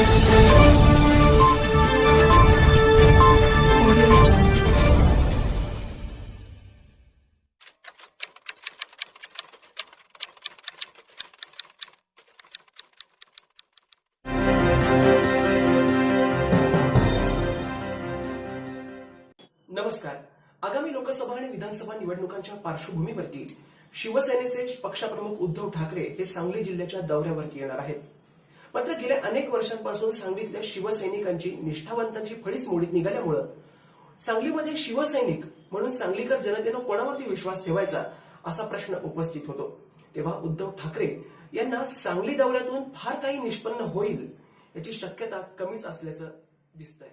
नमस्कार. आगामी लोकसभा आणि विधानसभा निवडणुकांच्या पार्श्वभूमीवरती शिवसेनेचे पक्षप्रमुख उद्धव ठाकरे हे सांगली जिल्ह्याच्या दौऱ्यावरती येणार आहेत. मात्र गेल्या अनेक वर्षांपासून सांगलीतल्या शिवसैनिकांची निष्ठावंतांची फळीच मोडीत निघाल्यामुळं सांगलीमध्ये शिवसैनिक म्हणून सांगलीकर जनतेनं कोणावरती विश्वास ठेवायचा असा प्रश्न उपस्थित होतो. तेव्हा उद्धव ठाकरे यांना सांगली दौऱ्यातून फार काही निष्पन्न होईल याची शक्यता कमीच असल्याचं दिसतंय.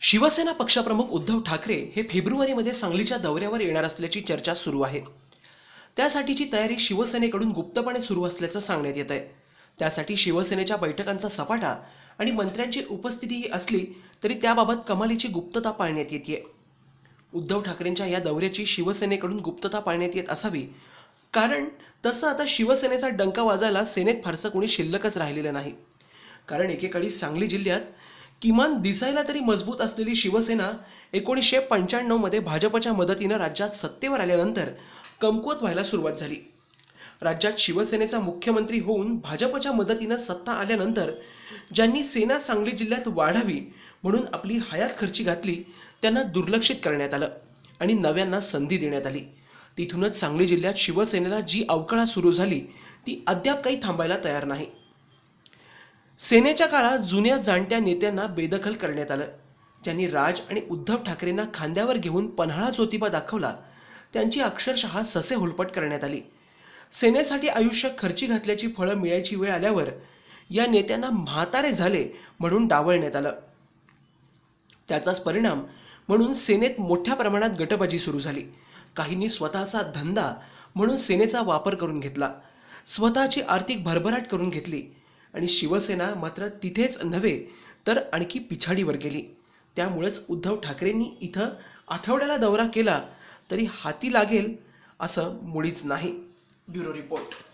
शिवसेना पक्षप्रमुख उद्धव ठाकरे हे फेब्रुवारीमध्ये सांगलीच्या दौऱ्यावर येणार असल्याची चर्चा सुरू आहे. त्यासाठीची तयारी शिवसेनेकडून गुप्तपणे सुरू असल्याचं सांगण्यात येत आहे त्यासाठी शिवसेनेच्या बैठकांचा सपाटा आणि मंत्र्यांची उपस्थितीही असली तरी त्याबाबत कमालीची गुप्तता पाळण्यात येते उद्धव ठाकरेंच्या या दौऱ्याची शिवसेनेकडून गुप्तता पाळण्यात येत असावी. कारण तसं आता शिवसेनेचा डंका वाजायला सेनेत फारसं कोणी शिल्लकच राहिलेलं नाही. कारण एकेकाळी सांगली जिल्ह्यात किमान दिसायला तरी मजबूत असलेली शिवसेना एकोणीसशे पंच्याण्णवमध्ये भाजपच्या मदतीनं राज्यात सत्तेवर आल्यानंतर कमकुवत व्हायला सुरुवात झाली. राज्यात शिवसेनेचा मुख्यमंत्री होऊन भाजपच्या मदतीनं सत्ता आल्यानंतर ज्यांनी सेना सांगली जिल्ह्यात वाढावी म्हणून आपली हयात खर्ची घातली त्यांना दुर्लक्षित करण्यात आलं आणि नव्यांना संधी देण्यात आली. तिथूनच सांगली जिल्ह्यात शिवसेनेला जी अवकळा सुरू झाली ती अद्याप काही थांबायला तयार नाही. सेनेच्या काळात जुन्या जाणत्या नेत्यांना बेदखल करण्यात आलं. ज्यांनी राज आणि उद्धव ठाकरेंना खांद्यावर घेऊन पन्हाळा ज्योतिबा दाखवला त्यांची अक्षरशः ससे होलपट करण्यात आली. सेनेसाठी आयुष्य खर्ची घातल्याची फळं मिळायची वेळ आल्यावर या नेत्यांना म्हातारे झाले म्हणून डावळण्यात आलं. त्याचाच परिणाम म्हणून सेनेत मोठ्या प्रमाणात गटबाजी सुरू झाली. काहींनी स्वतःचा धंदा म्हणून सेनेचा वापर करून घेतला. स्वतःची आर्थिक भरभराट करून घेतली. आणि शिवसेना मात्र तिथेच नव्हे तर आणखी पिछाडीवर गेली. त्यामुळेच उद्धव ठाकरेंनी इथं आठवड्याला दौरा केला तरी हाती लागेल असं मुळीच नाही. Bureau report.